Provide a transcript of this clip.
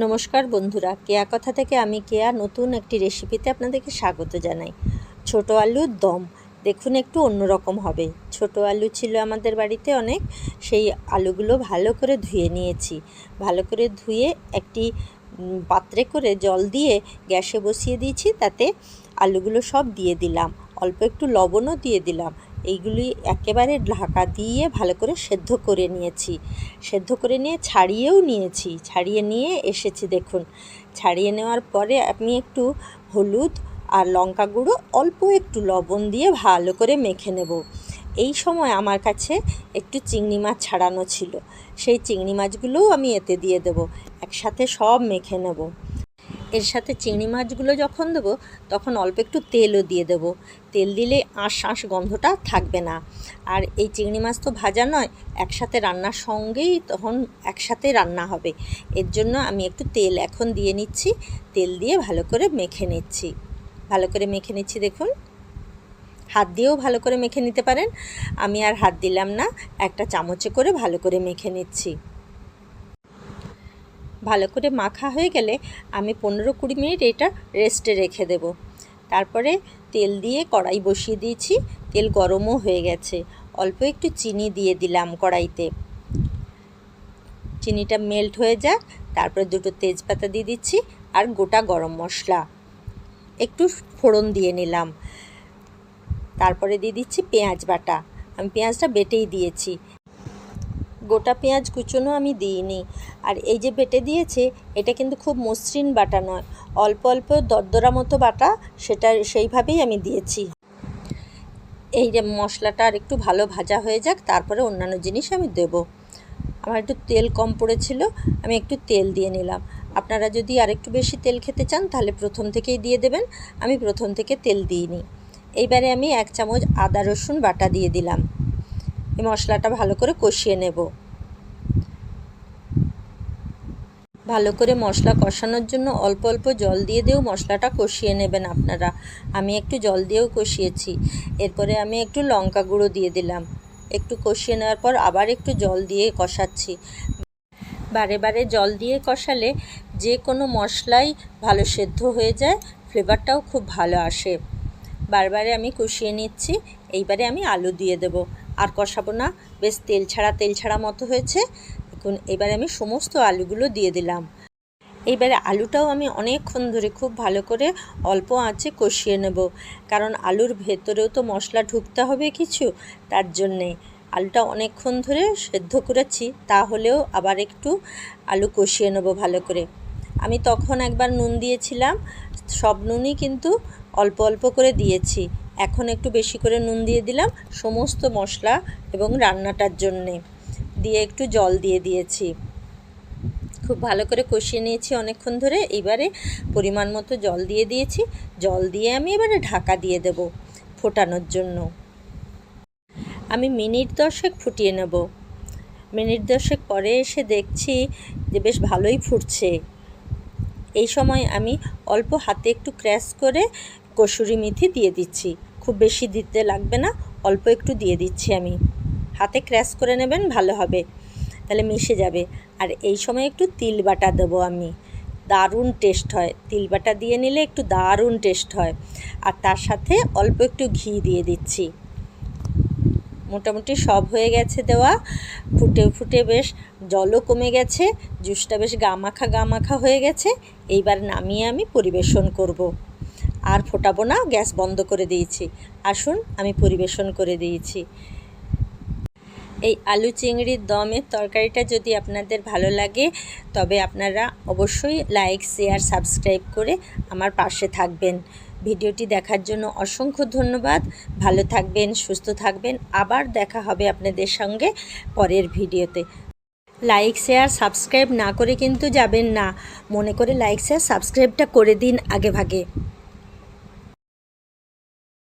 নমস্কার বন্ধুরা, কেয়া কথা থেকে আমি কেয়া নতুন একটি রেসিপিতে আপনাদেরকে স্বাগত জানাই। ছোট আলুর দম, দেখুন একটু অন্যরকম হবে। ছোট আলু ছিল আমাদের বাড়িতে অনেক, সেই আলুগুলো ভালো করে ধুয়ে নিয়েছি। ভালো করে ধুয়ে একটি পাত্রে করে জল দিয়ে গ্যাসে বসিয়ে দিয়েছি, তাতে আলুগুলো সব দিয়ে দিলাম। অল্প একটু লবণও দিয়ে দিলাম। এইগুলি একেবারে ঢাকা দিয়ে ভালো করে সেদ্ধ করে নিয়েছি। সেদ্ধ করে নিয়ে ছাড়িয়েও নিয়েছি। ছাড়িয়ে নিয়ে এসেছি, দেখুন। ছাড়িয়ে নেওয়ার পরে আমি একটু হলুদ আর লঙ্কা গুঁড়ো, অল্প একটু লবণ দিয়ে ভালো করে মেখে নেব। এই সময় আমার কাছে একটু চিংড়ি মাছ ছাড়ানো ছিল। সেই চিংড়ি মাছগুলোও আমি এতে দিয়ে দেব। একসাথে সব মেখে নেব। সাথে চিংড়ি মাছগুলো যখন দেবো, তখন অল্প একটু তেলও দিয়ে দেবো। তেল দিলে আঁশ আঁশ গন্ধটা থাকবে না। আর এই চিংড়ি মাছ তো ভাজা নয়, একসাথে রান্নার সঙ্গেই তখন একসাথে রান্না হবে। এর জন্য আমি একটু তেল এখন দিয়ে নিচ্ছি, তেল দিয়ে ভালো করে মেখে নিচ্ছি। ভালো করে মেখে নিচ্ছি, দেখুন। হাত দিয়েও ভালো করে মেখে নিতে পারেন। আমি আর হাত দিলাম না, একটা চামচে করে ভালো করে মেখে নিচ্ছি। ভালো করে মাখা হয়ে গেলে আমি পনেরো কুড়ি মিনিট এটা রেস্টে রেখে দেব। তারপরে তেল দিয়ে কড়াই বসিয়ে দিয়েছি, তেল গরমও হয়ে গেছে। অল্প একটু চিনি দিয়ে দিলাম কড়াইতে। চিনিটা মেল্ট হয়ে যাক, তারপরে দুটো তেজপাতা দিয়ে দিচ্ছি আর গোটা গরম মশলা। একটু ফোড়ন দিয়ে নিলাম। তারপরে দিয়ে দিচ্ছি পেঁয়াজ বাটা। আমি পেঁয়াজটা বেটেই দিয়েছি। গোটা পেঁয়াজ কুচোনো আমি দিইনি। আর এই যে বেটে দিয়েছে, এটা কিন্তু খুব মসৃণ বাটা নয়। অল্প অল্প দরদরা মতো বাটা সেটা সেইভাবেই আমি দিয়েছি। এই যে মশলাটা আর একটু ভালো ভাজা হয়ে যাক, তারপরে অন্যান্য জিনিস আমি দেব। আমার একটু তেল কম পড়েছিল, আমি একটু তেল দিয়ে নিলাম। আপনারা যদি আর একটু বেশি তেল খেতে চান, তাহলে প্রথম থেকেই দিয়ে দেবেন। আমি প্রথম থেকে তেল দিইনি। এইবারে আমি এক চামচ আদা রসুন বাটা দিয়ে দিলাম। এই মশলাটা ভালো করে কষিয়ে নেব। ভালো করে মশলা কষানোর জন্য অল্প অল্প জল দিয়ে দিয়েও মশলাটা কষিয়ে নেবেন আপনারা। আমি একটু জল দিয়েও কষিয়েছি। এরপরে আমি একটু লঙ্কা গুঁড়ো দিয়ে দিলাম। একটু কষিয়ে নেওয়ার পর আবার একটু জল দিয়ে কষাচ্ছি। বারে বারে জল দিয়ে কষালে যে কোনো মশলাই ভালো সেদ্ধ হয়ে যায়, ফ্লেভারটাও খুব ভালো আসে। বারবারে আমি কষিয়ে নিচ্ছি। এইবারে আমি আলু দিয়ে দেব। আর কষাবো না। বেশ তেল ছাড়া তেল ছাড়া মতো হয়েছে। দেখুন এবারে আমি সমস্ত আলুগুলো দিয়ে দিলাম। এইবারে আলুটাও আমি অনেকক্ষণ ধরে খুব ভালো করে অল্প আঁচে কষিয়ে নেব। কারণ আলুর ভেতরেও তো মশলা ঢুকতে হবে কিছু, তার জন্যে। আলুটা অনেকক্ষণ ধরে সেদ্ধ করেছি, তাহলেও আবার একটু আলু কষিয়ে নেব ভালো করে। আমি তখন একবার নুন দিয়েছিলাম, সব নুনই কিন্তু অল্প অল্প করে দিয়েছি। এখন একটু বেশি করে নুন দিয়ে দিলাম সমস্ত মশলা এবং রান্নাটার জন্যে। দিয়ে একটু জল দিয়ে দিয়েছি। খুব ভালো করে কষিয়ে নিয়েছি অনেকক্ষণ ধরে। এবারে পরিমাণ মতো জল দিয়ে দিয়েছি। জল দিয়ে আমি এবারে ঢাকা দিয়ে দেব ফোটানোর জন্য। আমি মিনিট দশেক ফুটিয়ে নেব। মিনিট দশেক পরে এসে দেখছি যে বেশ ভালোই ফুটছে। এই সময় আমি অল্প হাতে একটু ক্র্যাশ করে কসুরি মেথি দিয়ে দিচ্ছি। খুব বেশি দিতে লাগবে না, অল্প একটু দিয়ে দিচ্ছি আমি। হাতে ক্র্যাশ করে নেবেন, ভালো হবে। তাহলে মিশে যাবে। আর এই সময় একটু তিল বাটা দেবো আমি। দারুণ টেস্ট হয়। তিল বাটা দিয়ে নিলে একটু দারুণ টেস্ট হয়। আর তার সাথে অল্প একটু ঘি দিয়ে দিচ্ছি। মোটামুটি সব হয়ে গেছে দেওয়া। ফুটে ফুটে বেশ, জলও কমে গেছে, জুসটা বেশ গামাখা গামাখা হয়ে গেছে। এইবার নামিয়ে আমি পরিবেশন করব। আর ফোটাবো না, গ্যাস বন্ধ করে দিয়েছি। আসুন, আমি পরিবেশন করে দিয়েছি। এই আলু চিংড়ির দমের তরকারিটা যদি আপনাদের ভালো লাগে, তবে আপনারা অবশ্যই লাইক, শেয়ার, সাবস্ক্রাইব করে আমার পাশে থাকবেন। ভিডিওটি দেখার জন্য অসংখ্য ধন্যবাদ। ভালো থাকবেন, সুস্থ থাকবেন। আবার দেখা হবে আপনাদের সঙ্গে পরের ভিডিওতে। লাইক, শেয়ার, সাবস্ক্রাইব না করে কিন্তু যাবেন না। মনে করে লাইক, শেয়ার, সাবস্ক্রাইবটা করে দিন আগে ভাগে।